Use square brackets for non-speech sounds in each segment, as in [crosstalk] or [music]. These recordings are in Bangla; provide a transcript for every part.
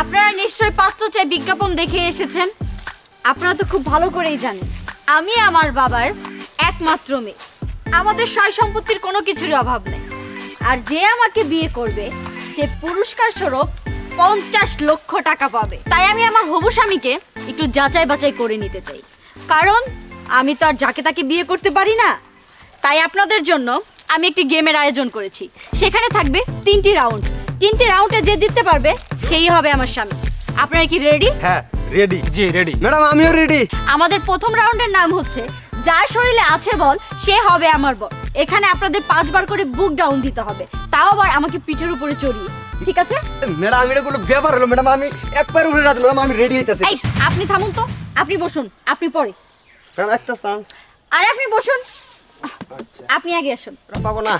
আপনারা নিশ্চয়ই পাত্র চাই বিজ্ঞাপন দেখে এসেছেন। আপনারা তো খুব ভালো করেই জানেন, আমি আমার বাবার একমাত্র মেয়ে। আমাদের সয় সম্পত্তির কোনো কিছুরই অভাব নেই। আর যে আমাকে বিয়ে করবে, সে পুরস্কার স্বরূপ পঞ্চাশ লক্ষ টাকা পাবে। তাই আমি আমার হবু স্বামীকে একটু যাচাই বাছাই করে নিতে চাই। কারণ আমি তো আর যাকে তাকে বিয়ে করতে পারি না। তাই আপনাদের জন্য আমি একটি গেমের আয়োজন করেছি। সেখানে থাকবে তিনটি রাউন্ড। তিনটি রাউন্ডে যে জিততে পারবে সেই হবে আমার স্বামী। আপনারা কি রেডি হ্যাঁ রেডি জি রেডি ম্যাডাম আমিও রেডি আমাদের প্রথম রাউন্ডের নাম হচ্ছে যার শরীরে আছে বল সে হবে আমার বল এখানে আপনাদের পাঁচবার করে বুক ডাউন দিতে হবে। তাও আবার আমাকে পিঠের উপরে চড়িয়ে। ঠিক আছে? ম্যাডাম এটা কোনো ব্যাপার হলো। ম্যাডাম আমি একবার উঠে রাখছি ম্যাডাম আমি রেডি হইতেছি। এই আপনি থামুন তো। আপনি বসুন আপনি পরে। ম্যাডাম একটা চান্স আরে আপনি বসুন। আচ্ছা। আপনি আগে আসুন। পাবো না।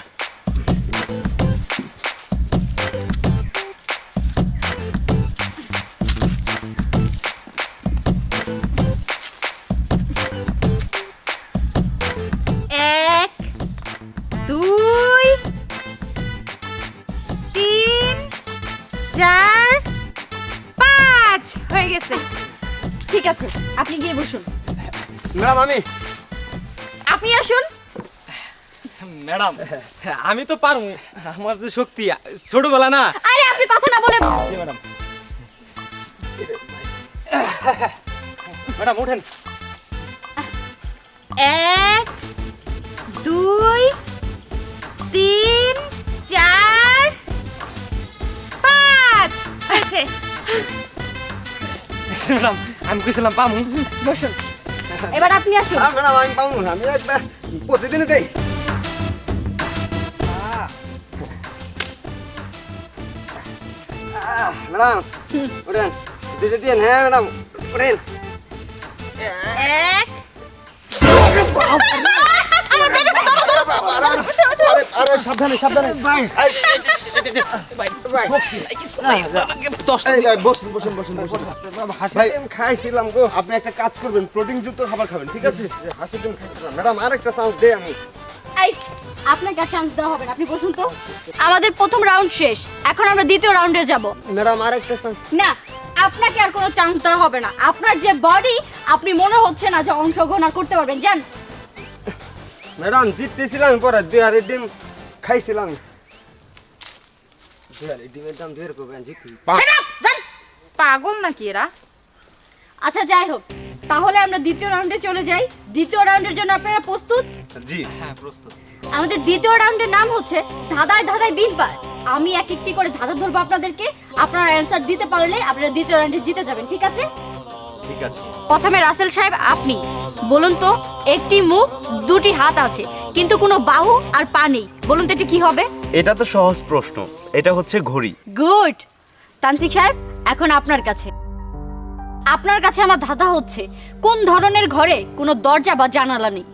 আপনি গিয়ে বসুন। ম্যাডাম আমি আপনি আসুন। ম্যাডাম আমি তো পারব। আমার যে শক্তি ছোটবেলা না। আরে আপনি কথা না বলে ম্যাডাম। ম্যাডাম উঠেন। এক দুই তিন চার পাঁচ। হয়েছে ম্যাডাম আমি কইছিলাম পামু। বসুন। এবার আপনি আসুন। হ্যাঁ ম্যাডাম আমি না আমি একবার প্রতিদিনই দেই। ম্যাডাম উঠেন। দিদি দিন হ্যাঁ ম্যাডাম উঠেন। এক। আরে আরে সাবধানে সাবধানে। ভাই বসুন বসুন বসুন বসুন। ভাই আমি খাইছিলাম গো। আপনি একটা কাজ করবেন প্রোটিন যুক্ত খাবার খাবেন ঠিক আছে? হাসি ডিম খাইছিলাম। ম্যাডাম আরেকটা চান্স দেই আমি। আপনাকে চান্স দেওয়া হবে না। আপনি বসুন তো। আমাদের প্রথম রাউন্ড শেষ। এখন আমরা দ্বিতীয় রাউন্ডে যাব। ম্যাডাম আরেকটা চান্স না আপনাকে আর কোনো চান্স দেওয়া হবে না। আপনার যে বডি আপনি মনে হচ্ছে না যে অংশগ্রহণ আর করতে পারবেন। জান ম্যাডাম জিততেছিলাম পরে দুই হাজার ডিম খাইছিলাম। ডিমের দাম দুই রকম। পাগল নাকি এরা? আচ্ছা যাই হোক তাহলে আমরা দ্বিতীয় রাউন্ডে চলে যাই। দ্বিতীয় রাউন্ডের জন্য আপনারা প্রস্তুত? জি। হ্যাঁ প্রস্তুত। আমাদের দ্বিতীয় রাউন্ডের নাম হচ্ছে ধাঁধায় ধাঁধায় দিন পার। আমি এক একটি করে ধাঁধা ধরবো আপনাদেরকে। আপনারা অ্যান্সার দিতে পারলে আপনারা দ্বিতীয় রাউন্ডে জিতে যাবেন ঠিক আছে? ঠিক আছে। প্রথমে রাসেল সাহেব আপনি। বলুন তো একটি মুখ দুটি হাত আছে। কিন্তু কোনো বাহু আর পা নেই। বলুন তো এটি কি হবে? এটা তো সহজ প্রশ্ন। এটা হচ্ছে ঘড়ি। গুড। তানসিক সাহেব এখন আপনার কাছে। আপনার কাছে আমার ধাঁধা হচ্ছে কোন ধরনের ঘরে কোনো দরজা বা জানালা নেই?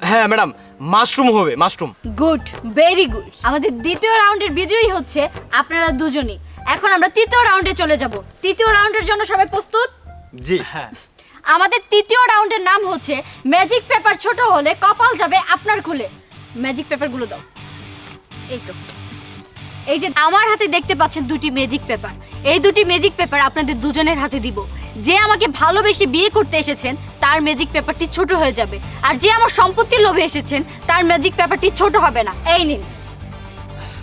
হ্যাঁ ম্যাডাম মাশরুম হবে মাশরুম। Good very good. আমাদের দ্বিতীয় রাউন্ডের বিজয়ী হচ্ছে আপনারা দুজনই। এখন আমরা তৃতীয় রাউন্ডে চলে যাব। তৃতীয় রাউন্ডের জন্য সবাই প্রস্তুত? জি। হ্যাঁ। আমাদের তৃতীয় রাউন্ডের নাম হচ্ছে ম্যাজিক পেপার ছোট হলে কপাল যাবে আপনার খুলে। ম্যাজিক পেপারগুলো দাও। এই তো। এই যে আমার হাতে দেখতে পাচ্ছেন দুটি ম্যাজিক পেপার। এই দুটি ম্যাজিক পেপার আপনাদের দুজনের হাতে দিব। যে আমাকে ভালোবেসে বিয়ে করতে এসেছেন, তার ম্যাজিক পেপারটি ছোট হয়ে যাবে। আর যে আমার সম্পত্তির লোভে এসেছেন, তার ম্যাজিক পেপারটি ছোট হবে না। এই নিন।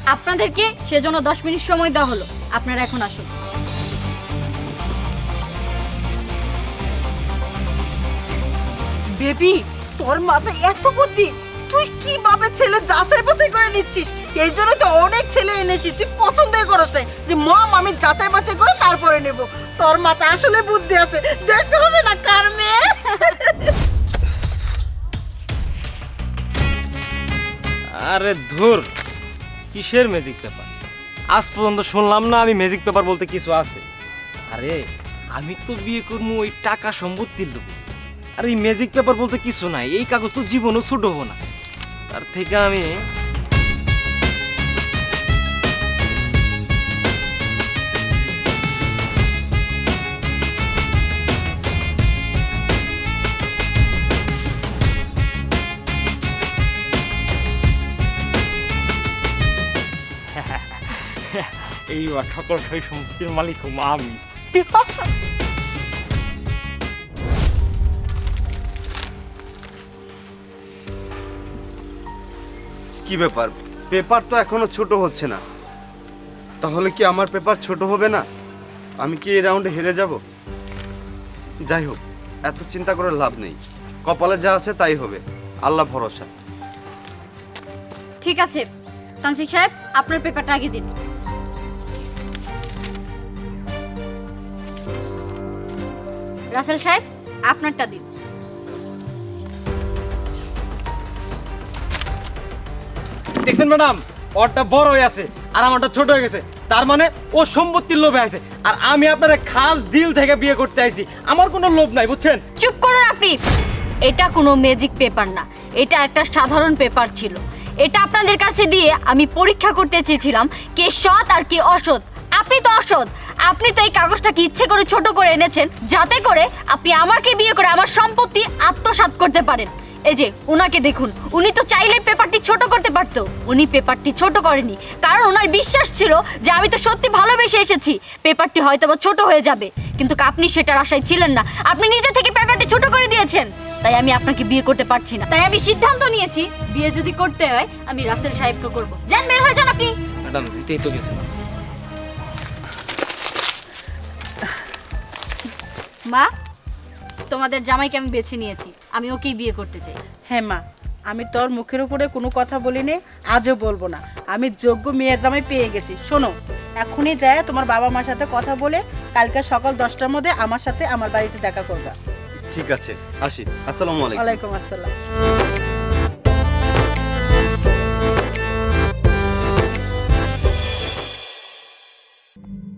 আপনাদেরকে সেজন্য দশ মিনিট সময় দেওয়া হলো। আপনারা এখন আসুন। বেবি, তোর মাথায় এত বুদ্ধি। তুই কীভাবে ছেলে যাচাই বাছাই করে নিচ্ছিস? এই জন্য তো অনেক ছেলে এনেছি, তুই পছন্দই করস নাই। যে মম আমি যাচাই বাছাই করে তারপরে নেব। তোর মাথায় আসলে বুদ্ধি আছে, দেখতে হবে না কার মেয়ে। আরে ধুর, কিসের ম্যাজিক পেপার আজ পর্যন্ত শুনলাম না আমি ম্যাজিক পেপার বলতে কিছু আছে। আরে, আমি তো বিয়ে করব ওই টাকা সম্পত্তির লোকে আর এই ম্যাজিক পেপার বলতে কিছু নাই এই কাগজ তো জীবনও ছোট হব না। তার থেকে আমি [laughs] এই সকল সই সম্পত্তির মালিক আমি। [laughs] কি ব্যাপার? পেপার তো এখনও ছোট হচ্ছে না। তাহলে কি আমার পেপার ছোট হবে না? আমি কি এই রাউন্ডে হেরে যাব? যাই হোক, এত চিন্তা করে লাভ নেই। কপালে যা আছে তাই হবে। আল্লাহ ভরসা। ঠিক আছে। তানসিক সাহেব, আপনার পেপারটা আগে দিন। রাসেল সাহেব, আপনারটা দিন। দেখছেন ম্যাডাম? ওরটা বড় হয়ে আছে আর আমারটা ছোট হয়ে গেছে। তার মানে ও সম্পত্তির লোভে আছে। আর আমি আপনার খাস দিল থেকে বিয়ে করতে আইছি। আমার কোনো লোভ নাই, বুঝছেন? চুপ করুন আপনি। এটা কোনো ম্যাজিক পেপার না। এটা একটা সাধারণ পেপার ছিল। এটা আপনাদের কাছে দিয়ে আমি পরীক্ষা করতে চেয়েছিলাম কে সৎ আর কে অসৎ। আপনি তো অসৎ। আপনি তো এই কাগজটাকে ইচ্ছে করে ছোট করে এনেছেন, যাতে করে আপনি আমাকে বিয়ে করে আমার সম্পত্তি আত্মসাৎ করতে পারেন। এই যে উনাকে দেখুন। উনি তো চাইলে পেপারটি ছোট করতে পারতো। উনি পেপারটি ছোট করেনি। কারণ ওনার বিশ্বাস ছিল যে আমি তো সত্যি ভালোবেসে এসেছি। পেপারটি হয়তো বা ছোট হয়ে যাবে। কিন্তু আপনি সেটার আশায় ছিলেন না। আপনি নিজে থেকে পেপারটি ছোট করে দিয়েছেন। তাই আমি আপনাকে বিয়ে করতে পারছি না। তাই আমি সিদ্ধান্ত নিয়েছি বিয়ে যদি করতে হয় আমি রাসেল সাহেবকে করব। যান বের হয়ে যান আপনি। ম্যাডাম জিতেই তো গেছিলাম মা তোমাদের জামাইকে আমি বেছে নিয়েছি। আমি ওকেই বিয়ে করতে চাই। হ্যাঁ মা আমি তোর মুখের উপরে কোনো কথা বলিনি আজও বলব না। আমি যোগ্য মেয়ের জামাই পেয়ে গেছি। শোনো এখনই যায় তোমার বাবা মার সাথে কথা বলে কালকে সকাল দশটার মধ্যে আমার সাথে আমার বাড়িতে দেখা করবা। ঠিক আছে আসি। আসসালামু আলাইকুম। ওয়ালাইকুম আসসালাম।